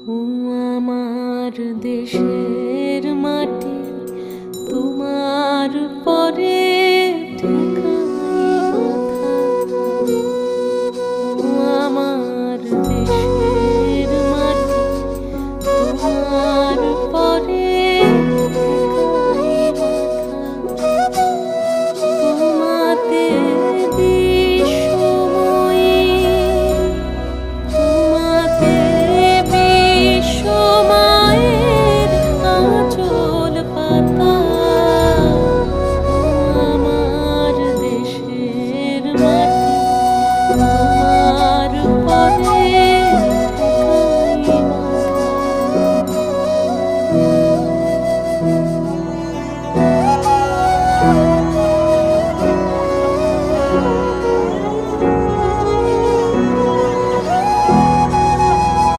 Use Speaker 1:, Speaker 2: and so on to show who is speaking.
Speaker 1: আমার দেশের মাটি তোমার পরে আমার দেশের মাটি তোমার পরে